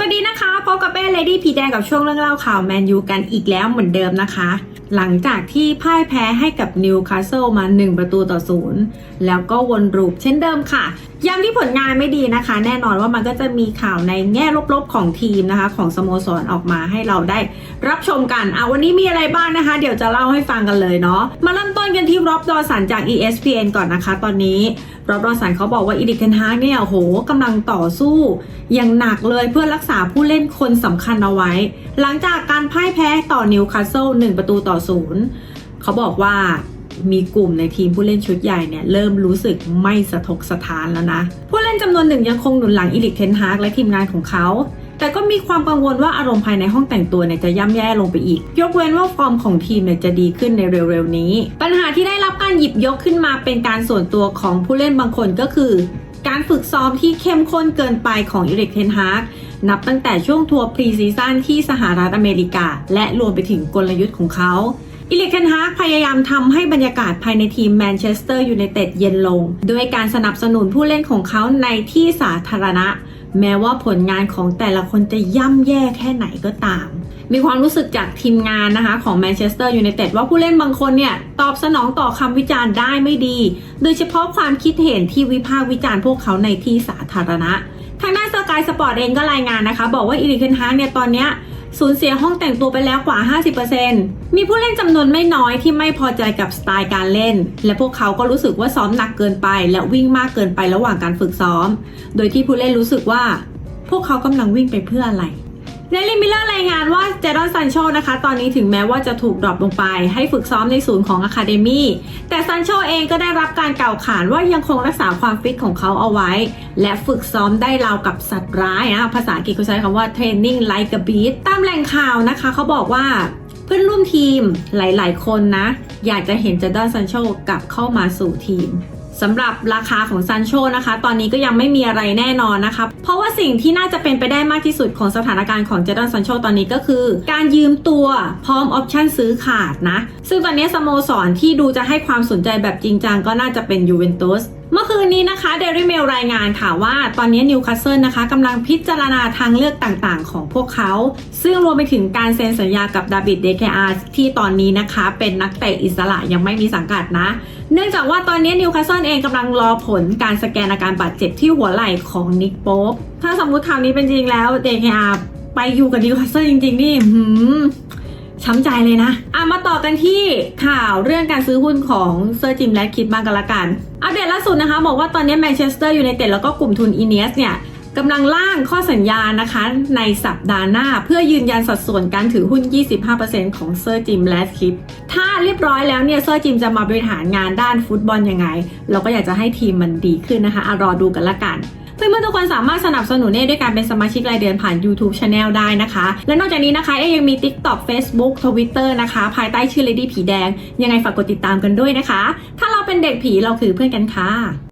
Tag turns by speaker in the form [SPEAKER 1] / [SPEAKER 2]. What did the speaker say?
[SPEAKER 1] สวัสดีนะคะพบกับเป้เลดี้พีแดงกับช่วงเรื่องเล่าข่าวแมนยูกันอีกแล้วเหมือนเดิมนะคะ หลังจากที่พ่ายแพ้ให้กับนิวคาสเซิลมา 1 ประตูต่อศูนย์แล้วก็วนรูปเช่นเดิมค่ะ ย้ำที่ผลงานไม่ดีนะคะ แน่นอนว่ามันก็จะมีข่าวในแง่ลบๆของทีมนะคะ ของสโมสรออกมาให้เราได้รับชมกันอะวันนี้มีอะไรบ้างนะคะ เดี๋ยวจะเล่าให้ฟังกันเลยเนาะมาเริ่มต้นกันที่รอบดอสันจาก ESPN ก่อนนะคะ ตอนนี้รอบรอสันเขาบอกว่าอีดิกเทนฮากเนี่ยโอ้โหกำลังต่อสู้อย่างหนักเลยเพื่อรักษาผู้เล่นคนสำคัญเอาไว้ หลังจากการพ่ายแพ้ต่อนิวคาสเซิล1ประตูต่อศูนย์เขาบอกว่ามีกลุ่มในทีมผู้เล่นชุดใหญ่เนี่ยเริ่มรู้สึกไม่สะทกสถานแล้วนะ ผู้เล่นจำนวนหนึ่งยังคงหนุนหลังอีดิกเทนฮากและทีมงานของเขาแต่ก็มีความกังวลว่าอารมณ์ภายในห้องแต่งตัวเนี่ยจะย่ำแย่ลงไปอีก ยกเว้นว่าฟอร์มของทีมเนี่ยจะดีขึ้นในเร็วๆนี้ ปัญหาที่ได้รับการหยิบยกขึ้นมาเป็นการส่วนตัวของผู้เล่นบางคนก็คือ การฝึกซ้อมที่เข้มข้นเกินไปของอีริกเทนฮาก นับตั้งแต่ช่วงทัวร์พรีซีซั่นที่สหรัฐอเมริกา และรวมไปถึงกลยุทธ์ของเขาอิเลิกเทนฮากพยายามทำให้บรรยากาศภายในทีมแมนเชสเตอร์ยูไนเต็ดเย็นลง ด้วยการสนับสนุนผู้เล่นของเขาในที่สาธารณะ แม้ว่าผลงานของแต่ละคนจะย่ำแย่แค่ไหนก็ตาม มีความรู้สึกจากทีมงานนะคะของแมนเชสเตอร์ยูไนเต็ดว่าผู้เล่นบางคนเนี่ย ตอบสนองต่อคำวิจารณ์ได้ไม่ดี โดยเฉพาะความคิดเห็นที่วิพากษ์วิจารณ์พวกเขาในที่สาธารณะ ทางด้านสกายสปอร์ตเองก็รายงานนะคะ บอกว่าอีริกเทนฮากเนี่ยตอนเนี้ยสูญเสียห้องแต่งตัวไปแล้วกว่า 50%มีผู้เล่นจำนวนไม่น้อยที่ไม่พอใจกับสไตล์การเล่น และพวกเขาก็รู้สึกว่าซ้อมหนักเกินไป และวิ่งมากเกินไประหว่างการฝึกซ้อม โดยที่ผู้เล่นรู้สึกว่า พวกเขากำลังวิ่งไปเพื่ออะไร เดลิมิลเลอร์รายงานว่าเจดอนซันโชนะคะ ตอนนี้ถึงแม้ว่าจะถูกดรอปลงไป ให้ฝึกซ้อมในศูนย์ของอะคาเดมีแต่ซันโชเองก็ได้รับการกล่าวขานว่ายังคงรักษาความฟิตของเขาเอาไว้ และฝึกซ้อมได้ราวกับสัตว์ร้ายนะภาษาอังกฤษเขาใช้คำว่า training like a beast ตามแหล่งข่าวนะคะเขาบอกว่าเพื่อนร่วมทีมหลาย ๆ คนนะ อยากจะเห็นเจดอนซันโชกลับเข้ามาสู่ทีม สำหรับราคาของซันโชนะคะ ตอนนี้ก็ยังไม่มีอะไรแน่นอนนะคะ เพราะว่าสิ่งที่น่าจะเป็นไปได้มากที่สุดของสถานการณ์ของเจดอนซันโชตอนนี้ก็คือ การยืมตัวพร้อมออปชั่นซื้อขาดนะ ซึ่งตอนนี้สโมสรที่ดูจะให้ความสนใจแบบจริงจังก็น่าจะเป็นยูเวนตุส เมื่อคืนนี้นะคะเดลิเมลรายงานค่ะว่าตอนนี้นิวคาสเซิลนะคะกำลังพิจารณาทางเลือกต่างๆ ของพวกเขา ซึ่งรวมไปถึงการเซ็นสัญญากับดาวิดเดคอาร์ที่ตอนนี้นะคะ เป็นนักเตะอิสระยังไม่มีสังกัดนะ เนื่องจากว่าตอนนี้นิวคาสเซิลเองกำลังรอผลการสแกนอาการบาดเจ็บที่หัวไหล่ของนิกโป๊ปถ้าสมมุติข่าวนี้เป็นจริงแล้วเดคอาร์ไปอยู่กับนิวคาสเซิลจริงๆนี่หืม ช้ำใจเลยนะอะมาต่อกันที่ข่าวเรื่องการซื้อหุ้นของเซอร์จิมและคิดบ้างกันละกัน อัปเดตล่าสุดนะคะ บอกว่าตอนนี้แมนเชสเตอร์ยูไนเต็ดแล้วก็กลุ่มทุนอีเนสเนี่ยกำลังร่างข้อสัญญานะคะ ในสัปดาห์หน้าเพื่อยืนยันสัดส่วนการถือหุ้น 25%ของเซอร์จิมและคิป ถ้าเรียบร้อยแล้วเนี่ยเซอร์จิมจะมาบริหารงานด้านฟุตบอลยังไง เราก็อยากจะให้ทีมมันดีขึ้นนะคะอะรอดูกันละกัน เพื่อนๆทุกคนสามารถสนับสนุนเอด้วยการเป็นสมาชิกรายเดือนผ่าน YouTube Channel ได้นะคะ และนอกจากนี้นะคะเอยังมี TikTok Facebook Twitter นะคะ ภายใต้ชื่อ Lady ผีแดง ยังไงฝากกดติดตามกันด้วยนะคะ ถ้าเราเป็นเด็กผีเราคือเพื่อนกันค่ะ